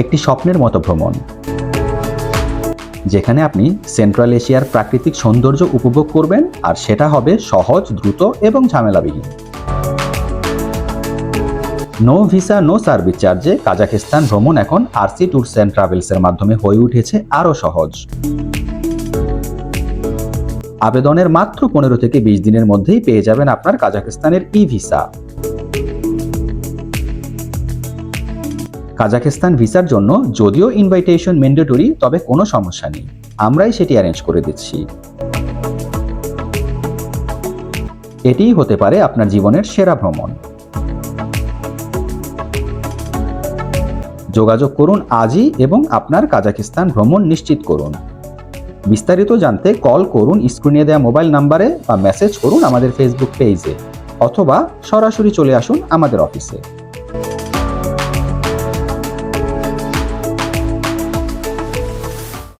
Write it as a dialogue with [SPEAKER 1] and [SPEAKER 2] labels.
[SPEAKER 1] একটি স্বপ্নের মতো ভ্রমণ, যেখানে আপনি সেন্ট্রাল এশিয়ার প্রাকৃতিক সৌন্দর্য উপভোগ করবেন আর সেটা হবে সহজ, দ্রুত এবং ঝামেলাবিহীন। নো ভিসা, নো সার্ভিস চার্জে কাজাকিস্তান ভ্রমণ এখন আরসি ট্যুরস অ্যান্ড ট্রাভেলসের মাধ্যমে হয়ে উঠেছে আরও সহজ। আবেদনের মাত্র পনেরো থেকে বিশ দিনের মধ্যেই পেয়ে যাবেন আপনার কাজাকিস্তানের ই ভিসা। কাজাকিস্তান ভিসার জন্য যদিও ইনভাইটেশন ম্যান্ডেটরি তবে কোনো সমস্যা নেই। আমরাই সেটি অ্যারেঞ্জ করে দিচ্ছি। এটিই হতে পারে আপনার জীবনের সেরা ভ্রমণ। যোগাযোগ করুন আজই এবং আপনার কাজাকিস্তান ভ্রমণ নিশ্চিত করুন। বিস্তারিত জানতে কল করুন স্ক্রিনে দেওয়া মোবাইল নাম্বারে বা মেসেজ করুন আমাদের ফেসবুক পেজে অথবা সরাসরি চলে আসুন আমাদের অফিসে